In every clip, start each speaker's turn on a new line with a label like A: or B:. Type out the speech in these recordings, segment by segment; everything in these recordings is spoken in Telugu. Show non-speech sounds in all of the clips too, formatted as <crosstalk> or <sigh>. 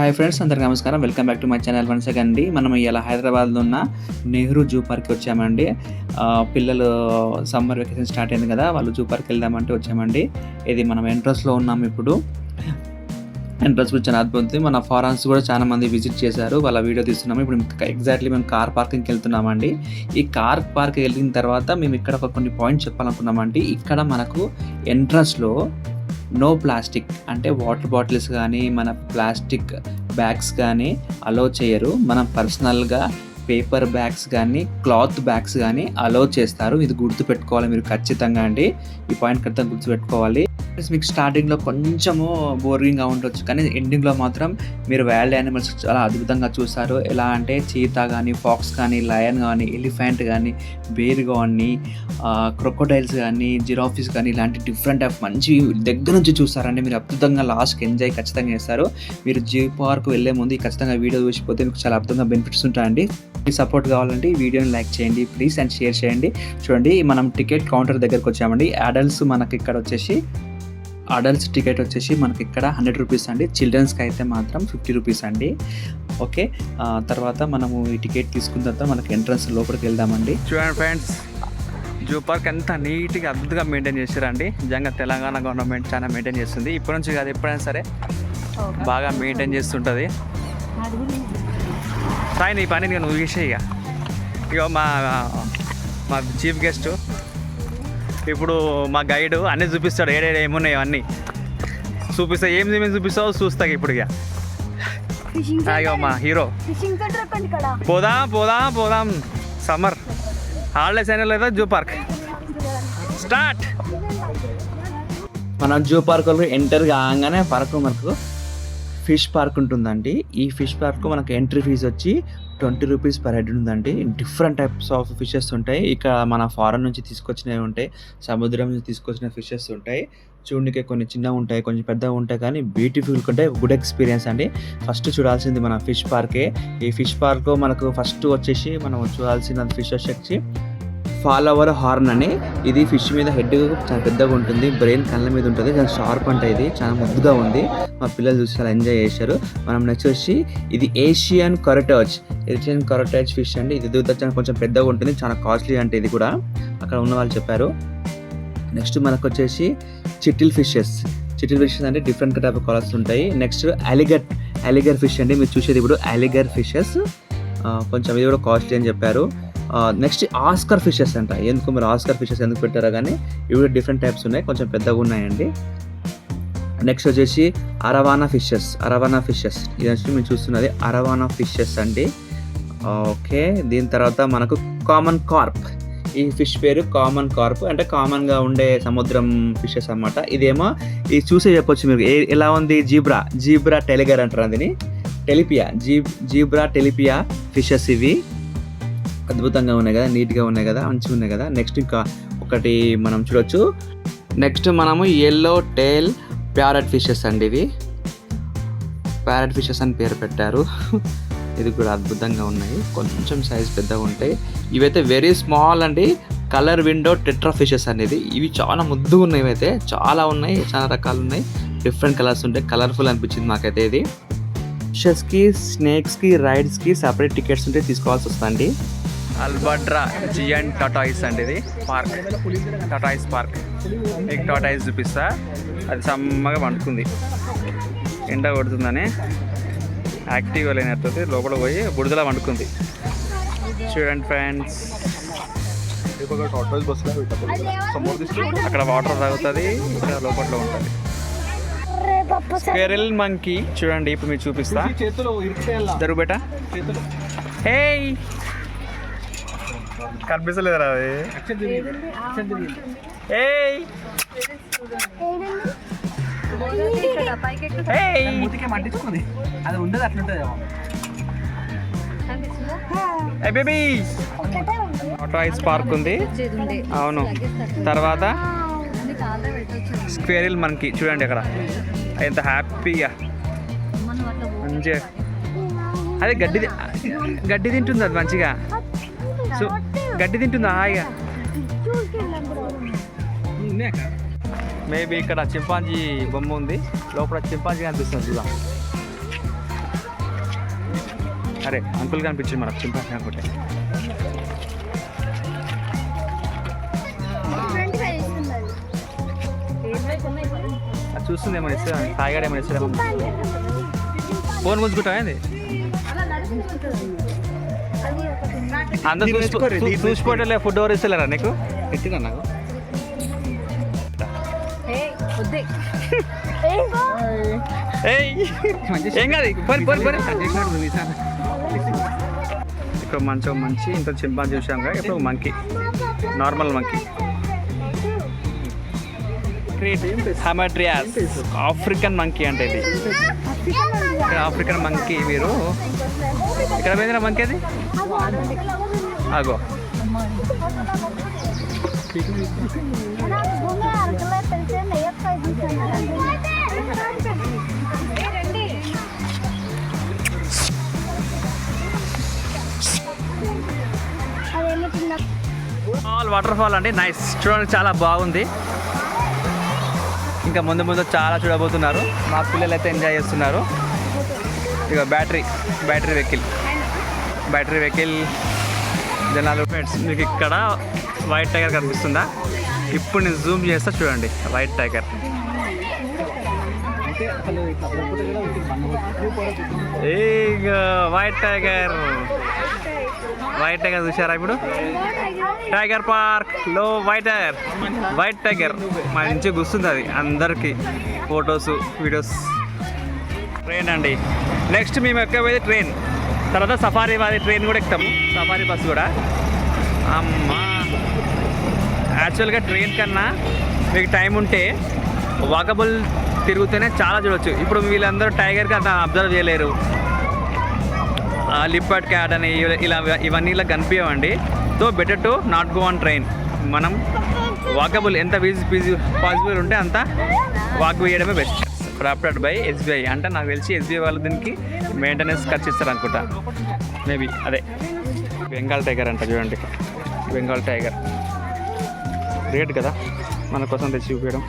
A: హాయ్ ఫ్రెండ్స్ అందరికీ నమస్కారం. Welcome back to my channel once అండి. మనం ఇలా హైదరాబాద్లో ఉన్న నెహ్రూ జూ పార్క్కి వచ్చామండి. పిల్లలు సమ్మర్ వెకేషన్ స్టార్ట్ అయింది కదా వాళ్ళు జూ పార్క్ వెళ్దామంటే వచ్చామండి. ఇది మనం ఎంట్రన్స్లో ఉన్నాం ఇప్పుడు. ఎంట్రన్స్ కూడా చాలా అద్భుతం. మన ఫారెన్స్ కూడా చాలా మంది విజిట్ చేశారు. వాళ్ళ వీడియో తీస్తున్నాము. ఇప్పుడు ఎగ్జాక్ట్లీ మేము కార్ పార్కింగ్కి వెళ్తున్నామండి. ఈ కార్ పార్క్ వెళ్ళిన తర్వాత మేము ఇక్కడ ఒక కొన్ని పాయింట్స్ చెప్పాలనుకున్నామండి. ఇక్కడ మనకు ఎంట్రన్స్లో నో ప్లాస్టిక్ అంటే వాటర్ బాటిల్స్ కానీ మన ప్లాస్టిక్ బ్యాగ్స్ కానీ అలో చేయరు. మనం పర్సనల్గా పేపర్ బ్యాగ్స్ కానీ క్లాత్ బ్యాగ్స్ కానీ అలో చేస్తారు. ఇది గుర్తుపెట్టుకోవాలి మీరు ఖచ్చితంగా అండి. ఈ పాయింట్ ఖచ్చితంగా గుర్తుపెట్టుకోవాలి. మీకు స్టార్టింగ్లో కొంచెము బోరింగ్గా ఉండొచ్చు. కానీ ఎండింగ్లో మాత్రం మీరు వైల్డ్ యానిమల్స్ చాలా అద్భుతంగా చూస్తారు ఎలా అంటే చీతా కానీ ఫాక్స్ కానీ లయన్ కానీ ఎలిఫెంట్ కానీ బేర్ కానీ క్రొకోడైల్స్ కానీ జిరాఫీస్ కానీ ఇలాంటి డిఫరెంట్ ఆఫ్ మంచి దగ్గర నుంచి చూస్తారండి మీరు అద్భుతంగా లాస్ట్కి ఎంజాయ్ ఖచ్చితంగా చేస్తారు. మీరు జీ పార్క్ వెళ్ళే ముందు ఖచ్చితంగా వీడియో చూసిపోతే మీకు చాలా అద్భుతంగా బెనిఫిట్స్ ఉంటాయండి. మీ సపోర్ట్ కావాలంటే ఈ వీడియోని లైక్ చేయండి. ప్లీజ్ అండ్ షేర్ చేయండి. చూడండి మనం టికెట్ కౌంటర్ దగ్గరకు వచ్చామండి. అడల్ట్స్ మనకి ఇక్కడ వచ్చేసి అడల్ట్స్ టికెట్ వచ్చేసి మనకి ఇక్కడ హండ్రెడ్ రూపీస్ అండి. చిల్డ్రన్స్కి అయితే మాత్రం ఫిఫ్టీ రూపీస్ అండి. ఓకే? ఆ, తర్వాత మనము ఈ టికెట్ తీసుకున్న తర్వాత మనకి ఎంట్రన్స్ లోపలికి వెళ్దామండి.
B: చూడండి ఫ్రెండ్స్ జూ పార్క్ ఎంత నీట్గా అద్భుతంగా మెయింటైన్ చేశారండి. నిజంగా తెలంగాణ గవర్నమెంట్ చాలా మెయింటైన్ చేస్తుంది. ఇప్పటి నుంచి కాదు ఎప్పుడైనా సరే బాగా మెయింటైన్ చేస్తుంటుంది. సాయి నీ పని నేను ఊగేసే ఇక. ఇక మా మా చీఫ్ గెస్ట్ ఇప్పుడు మా గైడ్ అన్నీ చూపిస్తాడు. ఏడేడు ఏమున్నాయో అన్నీ. చూపిస్తా. ఏం ఏమేమి చూపిస్తావో చూస్తా ఇప్పుడు ఇక మా హీరో. పోదాం పోదాం పోదాం. సమ్మర్. హాలిడేస్ అయినా లేదా జూ పార్క్. స్టార్ట్.
A: మన జూ పార్క్లో ఎంటర్ కాగానే పార్క్ మనకు ఫిష్ పార్క్ ఉంటుందండి. ఈ ఫిష్ పార్క్ మనకు ఎంట్రీ ఫీజు వచ్చి ట్వంటీ రూపీస్ పర్ హెడ్ ఉందండి. డిఫరెంట్ టైప్స్ ఆఫ్ ఫిషెస్ ఉంటాయి. ఇక్కడ మన ఫారెన్ నుంచి తీసుకొచ్చినవి ఉంటాయి. సముద్రం నుంచి తీసుకొచ్చిన ఫిషెస్ ఉంటాయి. చూడడానికి కొన్ని చిన్నగా ఉంటాయి కొంచెం పెద్దగా ఉంటాయి కానీ బ్యూటిఫుల్ ఉంటాయి గుడ్ ఎక్స్పీరియన్స్ అండి. ఫస్ట్ చూడాల్సింది మన ఫిష్ పార్కే. ఈ ఫిష్ పార్క్ మనకు ఫస్ట్ వచ్చేసి మనం చూడాల్సిన ఫిష్ వచ్చి ఫాలోవర్ హార్న్ అని ఇది ఫిష్ మీద హెడ్ చాలా పెద్దగా ఉంటుంది బ్రెయిన్ కళ్ళ మీద ఉంటుంది చాలా షార్ప్ అంటే ఇది చాలా ముద్దుగా ఉంది. మా పిల్లలు చూసి చాలా ఎంజాయ్ చేశారు. మనం నెక్స్ట్ వచ్చి ఇది ఏషియన్ కరటాచ్ ఏషియన్ కరటాచ్ ఫిష్ అండి. ఇది దూత కొంచెం పెద్దగా ఉంటుంది చాలా కాస్ట్లీ అంటే ఇది కూడా. అక్కడ ఉన్న వాళ్ళు చెప్పారు. నెక్స్ట్ మనకు వచ్చేసి చిటిల్ ఫిషెస్ చిటిల్ ఫిషెస్ అంటే డిఫరెంట్ టైప్ ఆఫ్ కలర్స్ ఉంటాయి. నెక్స్ట్ అలిగర్ అలిగర్ ఫిష్ అండి. మీరు చూసేది ఇప్పుడు అలిగర్ ఫిషెస్ కొంచెం ఇది కూడా కాస్ట్లీ అని చెప్పారు. నెక్స్ట్ ఆస్కర్ ఫిషెస్ అంట. ఎందుకు మీరు ఆస్కర్ ఫిషెస్ ఎందుకు పెట్టారో కానీ ఇవి కూడా డిఫరెంట్ టైప్స్ ఉన్నాయి కొంచెం పెద్దగా ఉన్నాయండి. నెక్స్ట్ వచ్చేసి అరవానా ఫిషెస్ అరవానా ఫిషెస్ ఇది వచ్చి మేము చూస్తున్నది అరవానా ఫిషెస్ అండి. ఓకే దీని తర్వాత మనకు కామన్ కార్ప్ ఈ ఫిష్ పేరు కామన్ కార్ప్ అంటే కామన్గా ఉండే సముద్రం ఫిషెస్ అన్నమాట. ఇదేమో ఇది చూసే చెప్పొచ్చు మీరు. ఏ ఎలా ఉంది? జీబ్రా జీబ్రా టెలిగర్ అంటారు దీని టెలిపియా జీ జీబ్రా టెలిపియా ఫిషెస్ ఇవి. అద్భుతంగా ఉన్నాయి కదా నీట్గా ఉన్నాయి కదా మంచిగా ఉన్నాయి కదా. నెక్స్ట్ ఇంకా ఒకటి మనం చూడొచ్చు. నెక్స్ట్ మనము ఎల్లో టేల్ ప్యారెట్ ఫిషెస్ అండి ఇవి. ప్యారెట్ ఫిషెస్ అని పేరు పెట్టారు. <laughs> ఇది కూడా అద్భుతంగా ఉన్నాయి. కొంచెం సైజ్ పెద్దగా ఉంటాయి. ఇవైతే వెరీ స్మాల్ అండి. కలర్ విండో టెట్రా ఫిషెస్ అనేది ఇవి చాలా ముద్దుగా ఉన్నాయి ఇవైతే. చాలా ఉన్నాయి చాలా రకాలు ఉన్నాయి. డిఫరెంట్ కలర్స్ ఉంటాయి. కలర్ఫుల్ అనిపించింది నాకైతే ఇది. ఫిషెస్కి స్నేక్స్కి రైడ్స్కి సపరేట్ టికెట్స్ ఉంటే తీసుకోవాల్సి వస్తుంది
B: అల్బడ్రా జియన్ టాటాయిస్ అండి ఇది. పార్క్. Tortoise park. మీకు టాటాయిస్ చూపిస్తా. అది సమ్మగా పండుకుంది. ఎండ కొడుతుందని యాక్టివ్గా లేనట్టు లోపల పోయి బుడదలా వండుకుంది చూడండి ఫ్రెండ్స్. అక్కడ వాటర్ తాగుతుంది ఇక్కడ లోపల ఉంటుంది. Squirrel monkey. చూడండి ఇప్పుడు మీరు చూపిస్తా. జరుగు బేట? హే కనిపిస్తలేదురా అది. ఏయ్. ఏయ్.
C: అది ఉండదు అట్లుంటుంది
B: ఏ బేబీ ఐస్ పార్క్ ఉంది అవును. తర్వాత స్క్వేరిల్ మనకి చూడండి అక్కడ. ఎంత హ్యాపీగా. మంచిగా. అదే గడ్డి గడ్డి తింటుంది అది మంచిగా సో గడ్డి తింటుందా? హాయిగా? మేబీ ఇక్కడ చింపాంజీ బొమ్మ ఉంది. లోపల చింపాంజీ కనిపిస్తుంది చూద్దాం.
A: అరే అంకుల్ కనిపించింది మనకు చింపాంజీ అనుకుంటే. చూస్తుంది ఏమైనా ఇస్తా తాగాడు ఏమైనా ఇస్తాడేమో ఫోన్ గుంజుకుంటావా ఏంది? అందరూ చూసిపోవట్లే ఫుడ్ ఎవరు ఇస్తలేరా నీకు? ఇచ్చిందా నాకు. ఏం కాదు పోరి పోరి పోరి ఇక్కడ మంచిగా మంచి ఇంత చింపాన్ చూసాం కదా ఇప్పుడు monkey. Normal monkey. Hamadryas African monkey అంటే ఇది. ఇక్కడ ఆఫ్రికన్ మంకీ మీరు. ఇక్కడ పోయిందిరా మంకీ అది? ఆగో. ఆల్ వాటర్ ఫాల్ అండి. నైస్ చూడడానికి చాలా బాగుంది. ఇంకా ముందు ముందు చాలా చూడబోతున్నారు. మా పిల్లలు అయితే ఎంజాయ్ చేస్తున్నారు. ఇక battery battery vehicle battery vehicle జనాలు ఫ్రెండ్స్ మీకు ఇక్కడ వైట్ టైగర్ కనిపిస్తుందా? ఇప్పుడు నేను జూమ్ చేస్తా చూడండి వైట్ టైగర్.
C: అంటే
A: ఇక వైట్ టైగర్. వైట్ టైగర్ చూసారా ఇప్పుడు? టైగర్ పార్క్లో వైట్ టైగర్. White tiger. మంచిగా గుస్తుంది అది అందరికీ ఫొటోస్ వీడియోస్. ట్రైన్ అండి. నెక్స్ట్ మేము ఎక్కబోయేది ట్రైన్. తర్వాత సఫారీ వారి ట్రైన్ కూడా ఎక్కుతాము. సఫారీ బస్ కూడా. అమ్మా. యాక్చువల్గా ట్రైన్ కన్నా మీకు టైం ఉంటే వాకబుల్ తిరుగుతూనే చాలా చూడవచ్చు ఇప్పుడు వీళ్ళందరూ టైగర్కి అంత అబ్జర్వ్ చేయలేరు. లిప్పట్ క్యాట్ అని ఇలా ఇవన్నీ ఇలా కనిపించవండి. So better to not go on train మనం వాకబుల్ ఎంత వీజీ పీజీ పాసిబుల్ ఉంటే అంత వాక్ వేయడమే బెస్ట్ ప్రాప్టెడ్ బై ఎస్బీఐ. అంటే నాకు తెలిసి ఎస్బీఐ వాళ్ళు దీనికి మెయింటెనెన్స్ ఖర్చు ఇస్తారు అనుకుంటా మేబీ అదే. బెంగాల్ టైగర్ అంట చూడండి. బెంగాల్ టైగర్ రేట్ కదా? మన కోసం తెచ్చి చూపించడం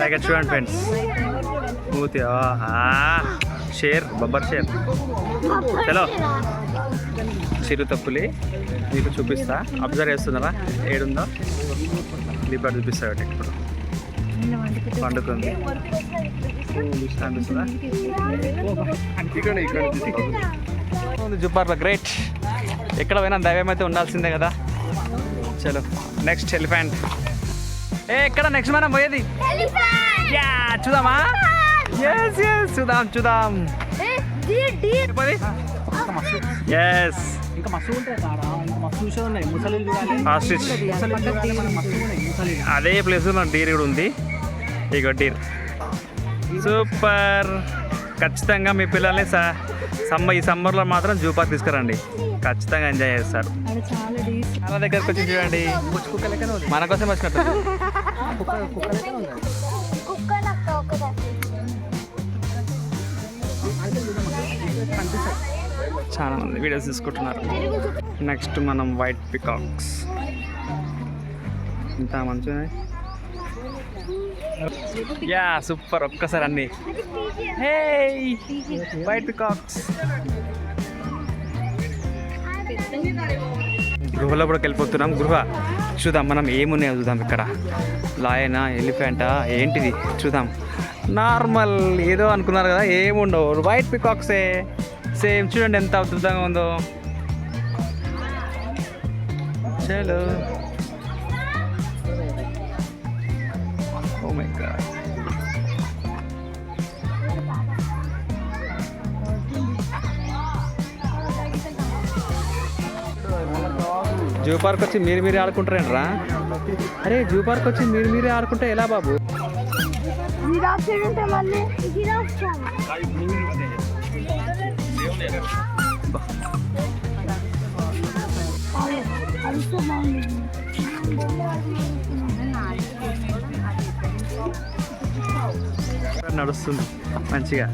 A: టైగర్ చూడండి ఫ్రెండ్స్ మూతి ఆహా. షేర్ బబ్బర్ షేర్. చలో చిరు తప్పులి మీకు చూపిస్తా. అబ్జర్వ్ చేస్తున్నారా ఏడుందో? లీపర్ చూపిస్తా ఇప్పుడు. పండుకుంది.
C: ఇక్కడ
A: జుబ్బార్లో గ్రేట్. ఎక్కడ పోయినా దైవం అయితే ఉండాల్సిందే కదా. చలో నెక్స్ట్ ఎలిఫెంట్. ఏ ఎక్కడ? నెక్స్ట్ మనం పోయేది. యా చూద్దామా? ఎస్ ఎస్ చూద్దాం చూద్దాం. ఎస్
C: ఇంకా మస్తు ఉంటాయి
A: అదే ప్లేస్లో డీర్ కూడా ఉంది. ఇక డీర్ సూపర్ ఖచ్చితంగా మీ పిల్లల్ని స సమ్మర్ ఈ సమ్మర్లో మాత్రం జూ పార్క్ తీసుకురండి. ఖచ్చితంగా ఎంజాయ్ చేస్తారు. చాలా దగ్గరకు వచ్చి చూడండి. మన కోసం వచ్చినట్టు <laughs> చాలా మంది వీడియోస్ తీసుకుంటున్నారు. నెక్స్ట్ మనం వైట్ పికాక్స్ ఇంత మంచిగా యా సూపర్ ఒక్కసారి అన్ని. హే వైట్ పికాక్స్ గృహలో కూడా వెళ్ళిపోతున్నాం. గృహ చూద్దాం మనం ఏమున్నాయో చూద్దాం ఇక్కడ. లాయనా ఎలిఫెంటా ఏంటిది? చూద్దాం. నార్మల్ ఏదో అనుకున్నారు కదా ఏముండవు. వైట్ పికాక్సే సేమ్ చూడండి ఎంత అద్భుతంగా ఉందో. చలో. Oh my god zoo park వచ్చి మీరు మీరే ఆడుకుంటారేంట్రా? అరే జూ పార్క్ వచ్చి మీరు మీరే ఆడుకుంటే ఎలా బాబు?
B: జిరాఫ్ సైడ్ ఉంటే మళ్ళీ జిరాఫ్
A: నడుస్తుంది మంచిగా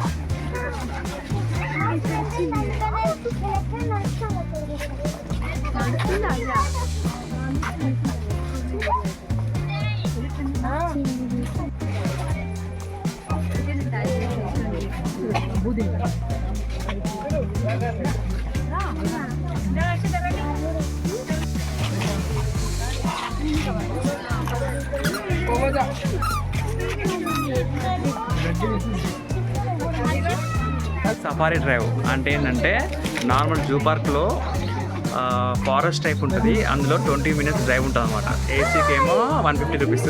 A: Будем. సఫారీ డ్రైవ్ అంటే ఏంటంటే నార్మల్ జూ పార్క్లో ఫారెస్ట్ టైప్ ఉంటుంది. అందులో ట్వంటీ మినిట్స్ డ్రైవ్ ఉంటుంది అనమాట ఏసీకి ఏమో వన్ ఫిఫ్టీ రూపీస్.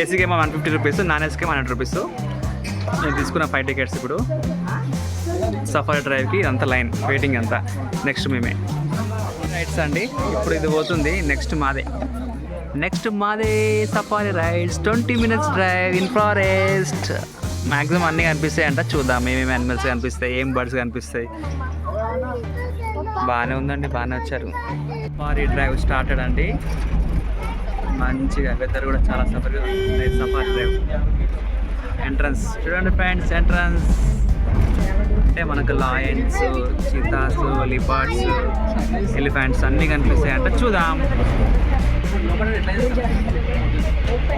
A: ఏసీకి ఏమో వన్ ఫిఫ్టీ రూపీస్ నాన్ ఏసీకి వన్ హండ్రెడ్ రూపీస్. నేను తీసుకున్న ఫైవ్ టికెట్స్ ఇప్పుడు. సఫారీ డ్రైవ్కి అంత లైన్ వెయిటింగ్ అంతా. నెక్స్ట్ మేమే. రైట్స్ అండి ఇప్పుడు ఇది పోతుంది నెక్స్ట్ మాదే. నెక్స్ట్ మాదే safari rides twenty minutes drive in forest. Maximum అన్నీ కనిపిస్తాయి అంట చూద్దాం ఏమేమి యానిమల్స్ కనిపిస్తాయి ఏం బర్డ్స్ కనిపిస్తాయి. బాగానే ఉందండి బాగానే వచ్చారు. సఫారీ డ్రైవ్ స్టార్టెడ్ అండి. మంచిగా వెదర్ కూడా చాలా సఫర్గా ఉంది. Safari drive. ఎంట్రన్స్ చూడండి ఫ్రెండ్స్ ఎంట్రన్స్ అంటే మనకు లాయన్స్ చీతాస్ లిపార్డ్స్ ఎలిఫెంట్స్ అన్నీ కనిపిస్తాయి అంటే. చూద్దాం.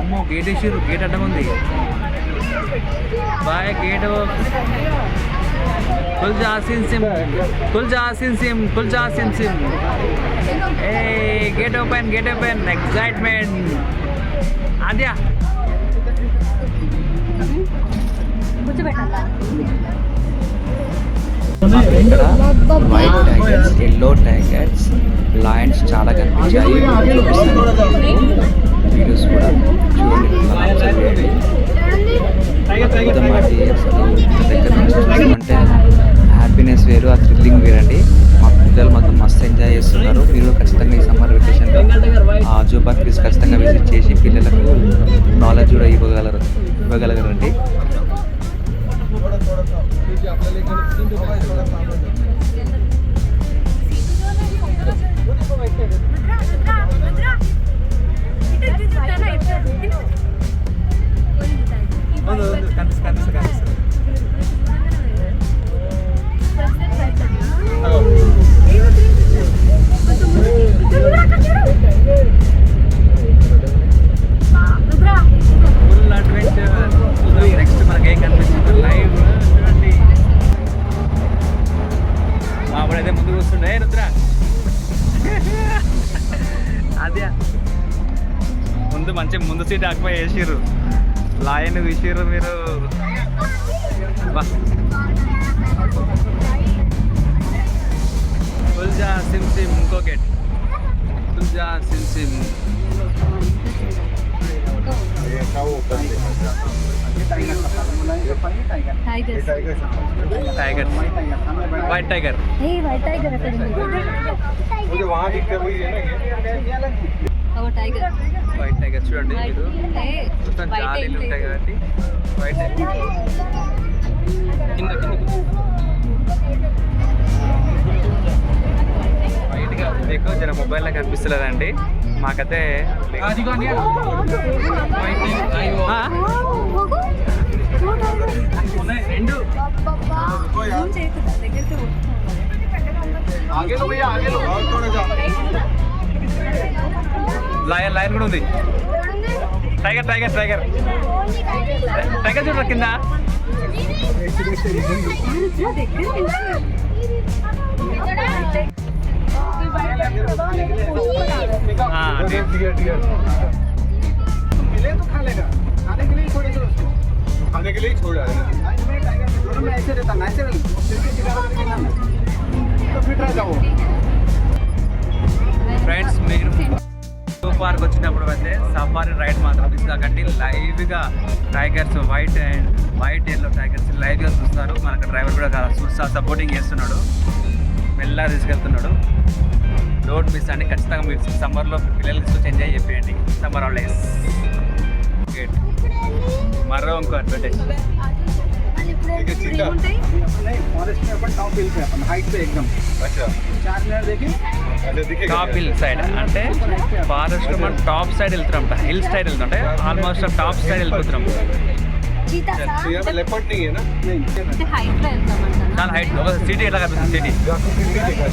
A: అమ్మో గేట్ వేసారు గేట్ అడ్డం ఉంది. బాయ్ గేట్ కుల్జాసిన్ సిమ్. కుల్జాసిన్ సిమ్ కుల్జాసిన్ సిమ్. ఏ gate open gate open excitement అద్యా
D: ఇక్కడ white tigers yellow tigers lions చాలా కనిపించాయి వీడియోస్ కూడా చూడండి అలా అసలు దగ్గర నుంచి హ్యాపీనెస్ వేరు ఆ థ్రిల్లింగ్ వేరండి మా పిల్లలు మాత్రం మస్తు ఎంజాయ్ చేస్తున్నారు మీరు ఖచ్చితంగా ఈ సమ్మర్ వెకేషన్లో ఆ జూ పార్క్కి ఖచ్చితంగా విజిట్ చేసి పిల్లలకు నాలెడ్జ్ కూడా ఇవ్వగలరు ఇవ్వగలగరండి
A: కనిపిస్తుంది కనిపిస్తుంది కనిపిస్తుంది ఫుల్ ముందు మంచి ముందు సీట్ ఆక్యుపై చేసిర్రు లాయన్ తీసిర్రు మీరు బా. కుల్జా సిమ్ సిమ్ ఇంకో gate కుల్జా SIM SIM tiger white tiger
C: वहाँ दिखते वही है ना ये
B: టైగర్
A: వైట్ టైగర్ చూడండి మీరు. మొత్తం జాలీలు ఉంటాయి కాబట్టి వైట్ టైగర్ కింద కింద. వైట్గా మీకు మొబైల్లో కనిపిస్తలేదండి. మాకైతే లయన్ లయన్ కూడా ఉంది టైగర్ టైగర్ టైగర్ టైగర్ చూడరా కింద ఆ, అది.
C: डियर डियर मिले तो खा लेगा खाने के लिए ही छोड़े उसको खाने के लिए ही छोड़ा है दोनों में ऐसे रहता नेचुरल सिर्फ सिगारेट करके ना तो फिट रह जाओ
A: ఫ్రెండ్స్ మీరు జూ పార్క్ వచ్చినప్పుడు అయితే సఫారీ రైడ్ మాత్రం మిస్ కాకండి లైవ్గా tigers white and white yellow tigers లైవ్గా చూస్తారు. మనకు డ్రైవర్ కూడా చూస్తా సపోర్టింగ్ చేస్తున్నాడు. మెల్లగా తీసుకెళ్తున్నాడు. రోడ్ మిస్ అండి. ఖచ్చితంగా మీరు సమ్మర్లో పిల్లలు చూసి ఎంజాయ్ చేయండి సమ్మర్ హాలిడేస్. మరో ఇంకో
C: advertise फॉरेस्ट में अपन टॉप हिल पे अपन हाइट पे एकदम अच्छा चार मिनट देखिए अच्छा दिखेगा
A: టాప్ హిల్ సైడ్ అంటే ఫారెస్ట్ మనం టాప్ సైడ్ వెళ్తున్నాం హిల్ సైడ్ వెళ్తుంటే ఆల్మోస్ట్ టాప్ సైడ్ వెళ్ళిపోతున్నాం
C: यहाँ पे लेपर्ड नहीं है ना नहीं
A: చాలా హైట్ ఒక సిటీ ఎట్లా కనిపిస్తుంది సిటీ
C: आपको फिर भी दिखा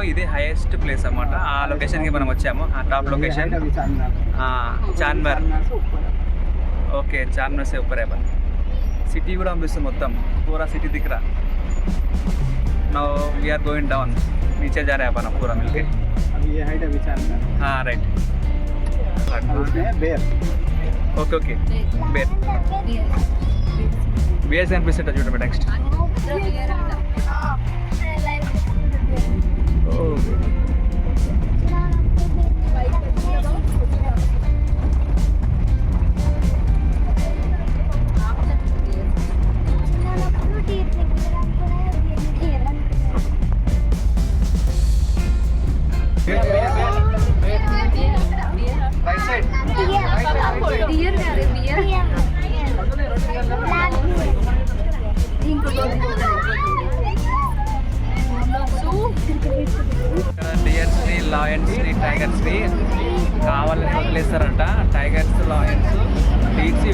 A: జూ పార్క్లో ఇది హైయెస్ట్ ప్లేస్ అన్నమాట ఆ లొకేషన్కి మనం వచ్చాము ఆ top location Charminar okay Charminar से ऊपर है बन సిటీ కూడా అనిపిస్తుంది మొత్తం పూరా city దిక్కురా no we are going down नीचे जा रहे हैं अपन अब पूरा मिलके
C: अभी ये हाइट अभी चार का
A: हाँ राइट
C: उसमें बेर
A: ఓకే ఓకే బేర్ బిఎస్ అనిపిస్తుంట చూడండి నెక్స్ట్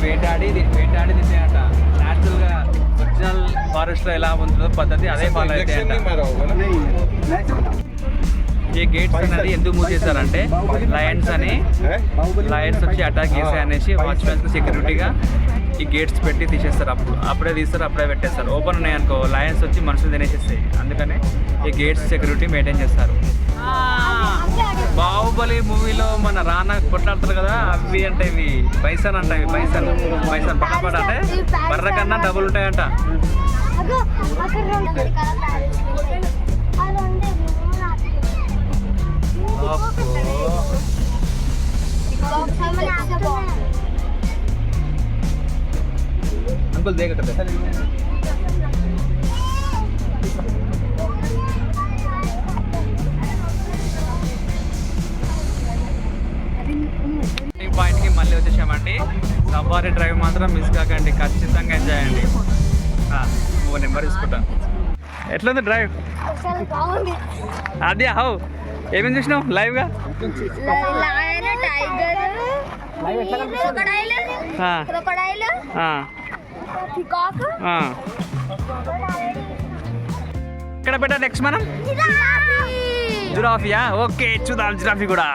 A: వేటాడి వేటాడి తింటాయట నాచురల్గా ఒరిజినల్ ఫారెస్ట్లో ఎలా ఉంటుందో పద్ధతి అదే ఫాలో అయితే ఈ గేట్స్ అనేది ఎందుకు మూవ్ చేశారంటే లయన్స్ అని లయన్స్ వచ్చి అటాక్ చేశాయి అనేసి వాచ్మెన్స్ సెక్యూరిటీగా ఈ గేట్స్ పెట్టి తీసేస్తారు. అప్పుడు అప్పుడే తీస్తారు అప్పుడే పెట్టేస్తారు. ఓపెన్ ఉన్నాయి అనుకో లయన్స్ వచ్చి మనుషులు తినేసేస్తాయి. అందుకనే ఈ గేట్స్ సెక్యూరిటీ మెయింటైన్ చేస్తారు. బాహుబలి మూవీలో మన రానా కొట్లాడతారు కదా అవి అంటే ఇవి. పైసన్ అంట ఇవి పైసన్ పైసన్ పడపడ అంటే బర్ర కన్నా డబుల్ ఉంటాయంట. అంకుల్ దేగట ఈ పాయింట్కి మళ్ళీ వచ్చేసామండి. సఫారీ డ్రైవ్ మాత్రం మిస్ కాకండి ఖచ్చితంగా ఎంజాయ్ చేయండి. ఓ నెంబర్ తీసుకుంటా. ఎట్లుంది డ్రైవ్ అది హౌ? ఏమేమి చూసినావు? లైవ్గా
B: టైగర్ క్రొకడైల్ క్రొకడైల్ పికాక్
A: ఎక్కడ పెట్టా నెక్స్ట్ మనం జిరాఫియా ఓకే చూద్దాం జిరాఫీ కూడా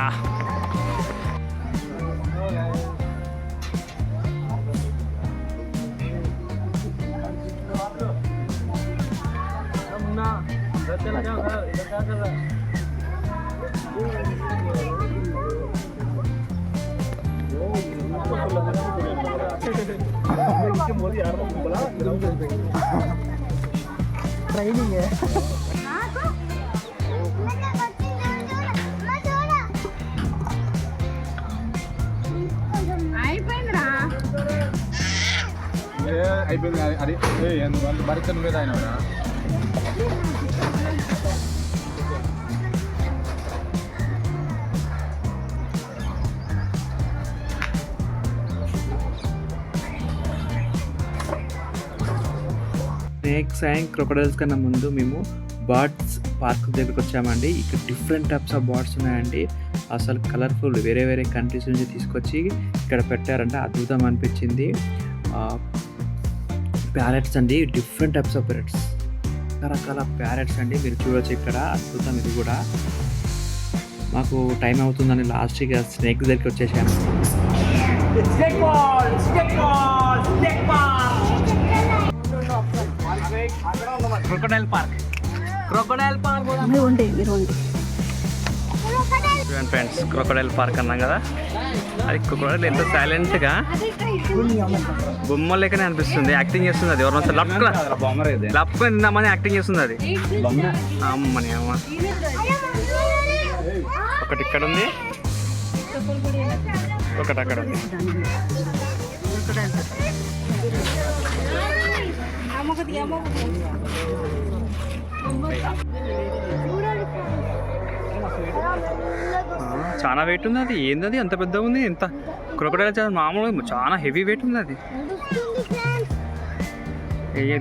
B: అయిపోయిందిరా
C: అయిపోయింది అది భరిత నువ్వే
D: స్నేక్స్ అండ్ క్రొకడైల్స్ కన్నా ముందు మేము బర్డ్స్ పార్క్ దగ్గరికి వచ్చామండి. ఇక్కడ డిఫరెంట్ టైప్స్ ఆఫ్ బర్డ్స్ ఉన్నాయండి. అసలు కలర్ఫుల్ వేరే వేరే కంట్రీస్ నుంచి తీసుకొచ్చి ఇక్కడ పెట్టారంటే. అద్భుతం అనిపించింది. ప్యారెట్స్ అండి డిఫరెంట్ టైప్స్ ఆఫ్ ప్యారెట్స్ రకరకాల ప్యారెట్స్ అండి. మీరు చూడొచ్చు ఇక్కడ. అద్భుతం ఇది కూడా. మాకు టైం అవుతుందని లాస్ట్గా స్నేక్ దగ్గరికి వచ్చేసాను
A: క్రొకడైల్ పార్క్. క్రొకడైల్ పార్క్ చూడండి ఫ్రెండ్స్ క్రొకడైల్ పార్క్ అన్నాం కదా. అది క్రొకడైల్ ఎంతో సైలెంట్గా బొమ్మ లెక్కనే అనిపిస్తుంది. యాక్టింగ్ చేస్తుంది అది. ఎవరినో లప్కున లప్కుని తిందామని యాక్టింగ్ చేస్తుంది అది. అమ్మని అమ్మ. ఒకటి ఇక్కడ ఉంది. ఒకటి అక్కడ ఉంది. చాలా వెయిట్ ఉంది అది. ఏంది అది అంత పెద్దగా ఉంది? ఎంత? క్రొకడైల్ చాలా మామూలుగా చాలా హెవీ వెయిట్ ఉంది అది.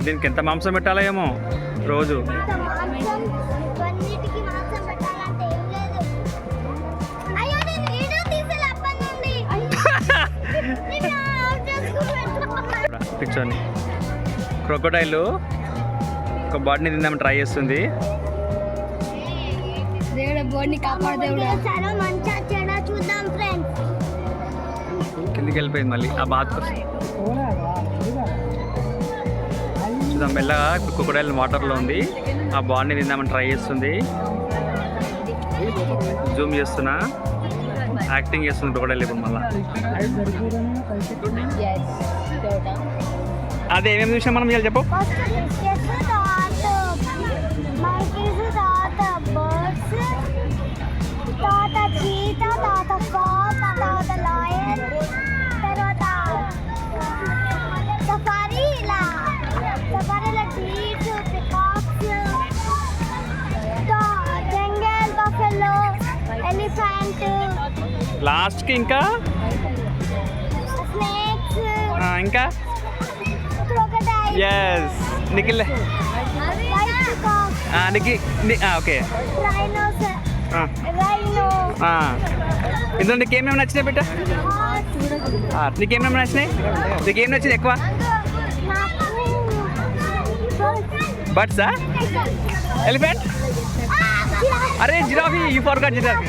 A: దీనికి ఎంత మాంసం పెట్టాలో ఏమో రోజు. <laughs> పిక్చర్ని
B: క్రొకోడైల్. ఒక బాడీని తిందామని ట్రై చేస్తుంది. కిందికి వెళ్ళిపోయింది మళ్ళీ ఆ బాత్ చూద్దాం మెల్లగా ఇప్పుడు క్రొకోడైల్ వాటర్లో ఉంది. ఆ బాడీని తిందామని ట్రై చేస్తుంది. జూమ్ చేస్తున్నా. యాక్టింగ్ చేస్తుంది క్రొకోడైల్ ఇప్పుడు మళ్ళీ. అదే ఏమేమి చూసాం మనం ఇవాళ చెప్పు లాస్ట్కి ఇంకా ఇంకా ఎస్ నిఖిల్ నికి ఓకే ఇందులో నీకేమేమి నచ్చినాయి బిడ్డ? ఆ, నీకేమేమి నచ్చినాయి? నీకేం నచ్చింది ఎక్కువ? బర్డ్సా ఎలిఫెంట్ అరే జిరాఫీ ఈ ఫోర్గా
E: giraffe.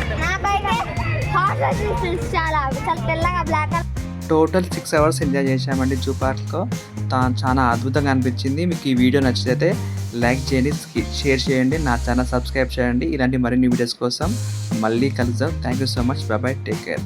A: Total six hours enjoy చేసామండి జూ పార్క్లో. చాలా అద్భుతంగా అనిపించింది. మీకు ఈ వీడియో నచ్చితే లైక్ చేయండి షేర్ చేయండి నా ఛానల్ సబ్స్క్రైబ్ చేయండి. ఇలాంటి మరిన్ని వీడియోస్ కోసం మళ్ళీ కలుద్దాం. Thank you so much. Bye. Take care.